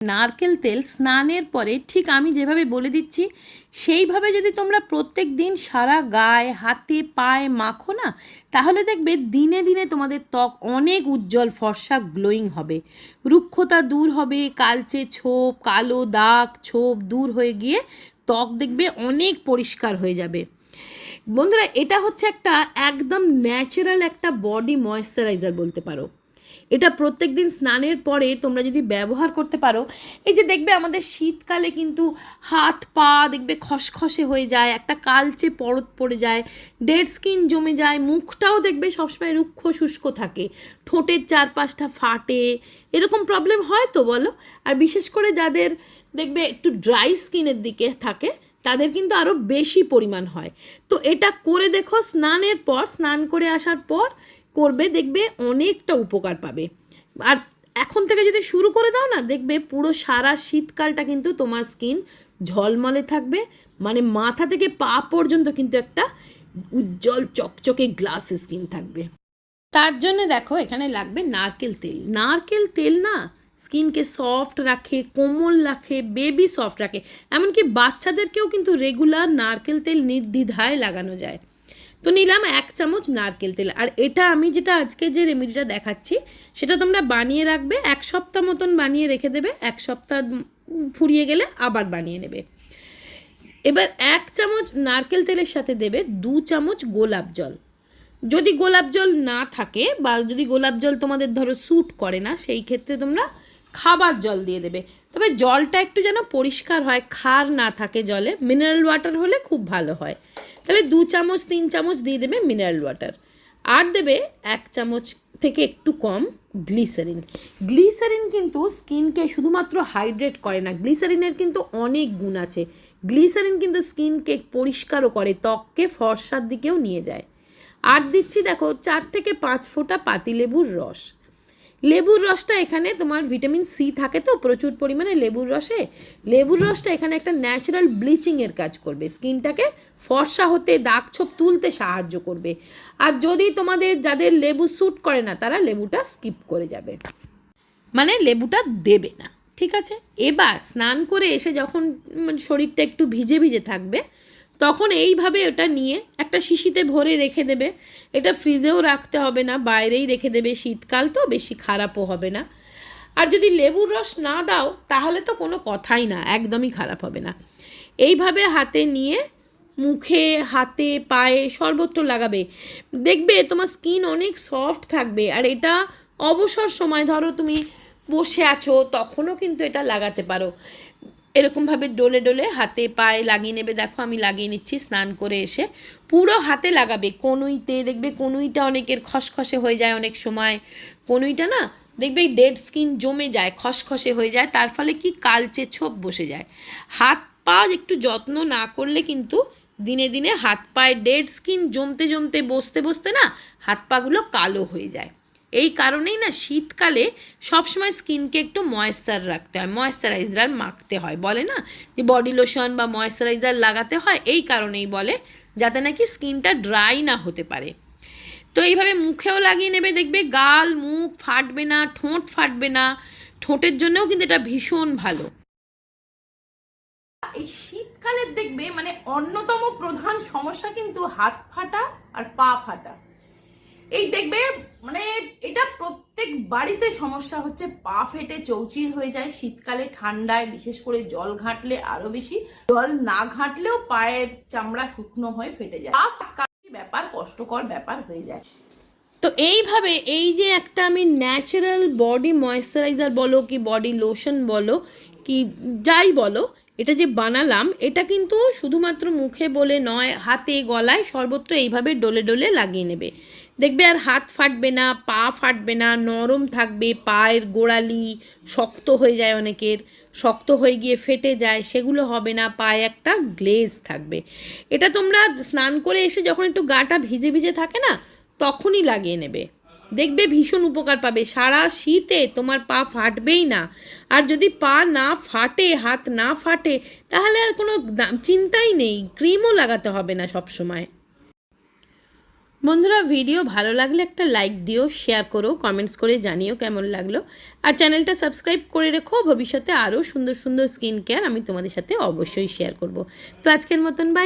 নারকেল তেল স্নানের পরে ঠিক আমি যেভাবে বলে দিচ্ছি, সেইভাবে যদি তোমরা প্রত্যেক দিন সারা গায়ে, হাতে, পায়ে মাখো না, তাহলে দেখবে দিনে দিনে তোমাদের ত্বক অনেক উজ্জ্বল, ফর্সা, গ্লোয়িং হবে। রুক্ষতা দূর হবে, কালচে ছোপ, কালো দাগ, ছোপ দূর হয়ে গিয়ে ত্বক দেখবে অনেক পরিষ্কার হয়ে যাবে। বন্ধুরা, এটা হচ্ছে একটা একদম ন্যাচারাল একটা বডি ময়েশ্চারাইজার বলতে পারো। এটা প্রত্যেক দিন স্নানের পরে তোমরা যদি ব্যবহার করতে পারো, এই যে দেখবে আমাদের শীতকালে কিন্তু হাত পা দেখবে খসখসে হয়ে যায়, একটা কালচে পরত পড়ে যায়, ডেড স্কিন জমে যায়, মুখটাও দেখবে সবসময় রুক্ষ শুষ্ক থাকে, ঠোঁটের চারপাশটা ফাটে, এরকম প্রবলেম হয় তো বলো? আর বিশেষ করে যাদের দেখবে একটু ড্রাই স্কিনের দিকে থাকে, তাদের কিন্তু আরও বেশি পরিমাণ হয়। তো এটা করে দেখো স্নানের পর, স্নান করে আসার পর করবে, দেখবে অনেকটা উপকার পাবে। আর এখন থেকে যদি শুরু করে দাও না, দেখবে পুরো সারা শীতকালটা কিন্তু তোমার স্কিন ঝলমলে থাকবে। মানে মাথা থেকে পা পর্যন্ত কিন্তু একটা উজ্জ্বল চকচকে গ্লাস স্কিন থাকবে। তার জন্য দেখো, এখানে লাগবে নারকেল তেল। নারকেল তেল না স্কিনকে সফট রাখে, কোমল রাখে, বেবি সফট রাখে। এমনকি বাচ্চাদেরকেও কিন্তু রেগুলার নারকেল তেল নির্দ্বিধায় লাগানো যায়। তো নিলাম এক চামচ নারকেল তেল। আর এটা আমি যেটা আজকে যে রেমেডিটা দেখাচ্ছি, সেটা তোমরা বানিয়ে রাখবে, এক সপ্তাহ মতন বানিয়ে রেখে দেবে, এক সপ্তাহ ফুরিয়ে গেলে আবার বানিয়ে নেবে। এবার এক চামচ নারকেল তেলের সাথে দেবে দু চামচ গোলাপ জল। যদি গোলাপ জল না থাকে বা যদি গোলাপ জল তোমাদের ধরো স্যুট করে না, সেই ক্ষেত্রে তোমরা খাবার জল দিয়ে দেবে। তবে জলটা একটু যেন পরিষ্কার হয় খার না থাকে জলে মিনারেল ওয়াটার হলে খুব ভালো হয়। তাহলে দু চামচ, তিন চামচ দিয়ে দেবে মিনারেল ওয়াটার আর দেবে এক চামচ থেকে একটু কম গ্লিসারিন গ্লিসারিন কিন্তু স্কিনকে শুধুমাত্র হাইড্রেট করে না গ্লিসারিনের কিন্তু অনেক গুণ আছে। গ্লিসারিন কিন্তু স্কিনকে পরিষ্কারও করে, ত্বককে ফর্সার দিকেও নিয়ে যায়। আর দিচ্ছি দেখো চার থেকে পাঁচ ফোঁটা পাতিলেবুর রস। লেবুর রসটা এখানে তোমার ভিটামিন সি থাকে তো, প্রচুর পরিমাণে লেবুর রসে। লেবুর রসটা এখানে একটা ন্যাচারাল ব্লিচিংয়ের কাজ করবে। স্কিনটাকে ফর্সা হতে, দাগ ছোপ তুলতে সাহায্য করবে। আর যদি তোমাদের, যাদের লেবু স্যুট করে না, তারা লেবুটা স্কিপ করে যাবে। মানে লেবুটা দেবে না, ঠিক আছে? এবার স্নান করে এসে যখন শরীরটা একটু ভিজে ভিজে থাকবে তখন এইভাবে ওটা নিয়ে একটা শিশিতে ভরে রেখে দেবে। এটা ফ্রিজেও রাখতে হবে না, বাইরেই রেখে দেবে। শীতকাল তো বেশি খারাপও হবে না। আর যদি লেবুর রস না দাও, তাহলে তো কোনো কথাই না, একদমই খারাপ হবে না। এইভাবে হাতে নিয়ে, মুখে, হাতে, পায়ে সর্বত্র লাগাবে। দেখবে তোমার স্কিন অনেক সফট থাকবে। আর এটা অবসর সময়, ধরো তুমি বসে আছো, তখনও কিন্তু এটা লাগাতে পারো। এরকমভাবে ডলে ডলে হাতে পায়ে লাগিয়ে নেবে। দেখো আমি লাগিয়ে নিচ্ছি, স্নান করে এসে পুরো হাতে লাগাবে। কনুইতে দেখবে কনুইটা অনেকের খসখসে হয়ে যায় অনেক সময়। কনুইটা না দেখবে ডেড স্কিন জমে যায়, খসখসে হয়ে যায়, তার ফলে কি কালচে ছোপ বসে যায়। হাত পা একটু যত্ন না করলে কিন্তু দিনে দিনে হাত পায়ে ডেড স্কিন জমতে জমতে বসতে বসতে না হাত পাগুলো কালো হয়ে যায়। এই কারণেই না শীতকালে সবসময় স্কিনকে একটু ময়েশ্চার রাখতে হয় ময়েশ্চারাইজার মাখতে হয়। বলে না যে বডি লোশন বা ময়েশ্চারাইজার লাগাতে হয়, এই কারণেই বলে, যাতে নাকি স্কিনটা ড্রাই না হতে পারে। তো এইভাবে মুখেও লাগিয়ে নেবে, দেখবে গাল, মুখ ফাটবে না, ঠোঁট ফাটবে না, ঠোঁটের জন্যও কিন্তু এটা ভীষণ ভালো। এই শীতকালের দেখবে মানে অন্যতম প্রধান সমস্যা কিন্তু হাত ফাটা আর পা ফাটা। এই দেখবে মানে এটা প্রত্যেক বাড়িতে সমস্যা হচ্ছে, পা ফেটে চৌচির হয়ে যায়, শীতকালে ঠান্ডায়, বিশেষ করে জল ঘাটলে আরও বেশি। জল না ঘাটলেও পায়ের চামড়া শুকনো হয়ে ফেটে যায়। ব্যাপার, কষ্টকর ব্যাপার হয়ে যায়। তো এইভাবে এই যে একটা আমি ন্যাচারাল বডি ময়েশ্চারাইজার বলো কি বডি লোশন বলো কি যাই বলো, এটা যে বানালাম, এটা কিন্তু শুধুমাত্র মুখে বলে নয়, হাতে গলায় সর্বত্র এইভাবে ডলে ডলে লাগিয়ে নেবে। দেখবে আর হাত ফাটবে না, পা ফাটবে না, নরম থাকবে, পায়ের গোড়ালি শক্ত হয়ে যায় অনেকের, শক্ত হয়ে গিয়ে ফেটে যায়, সেগুলো হবে না, পায়ে একটা গ্লেজ থাকবে। এটা তোমরা স্নান করে এসে যখন একটু গাটা ভিজে ভিজে থাকে না, তখনই লাগিয়ে নেবে। দেখবে ভীষণ উপকার পাবে। সারা শীতে তোমার পা ফাটবেই না। আর যদি পা না ফাটে, হাত না ফাটে, তাহলে আর কোনো চিন্তাই নেই। ক্রিমও লাগাতে হবে না সব সময় বন্ধুরা, ভিডিও ভালো লাগলে একটা লাইক দিও, শেয়ার করো, কমেন্টস করে জানিও কেমন লাগল। আর চ্যানেলটা সাবস্ক্রাইব করে রেখো, ভবিষ্যতে আরও সুন্দর সুন্দর স্কিন কেয়ার আমি তোমাদের সাথে অবশ্যই শেয়ার করব। তো আজকের মতন বাই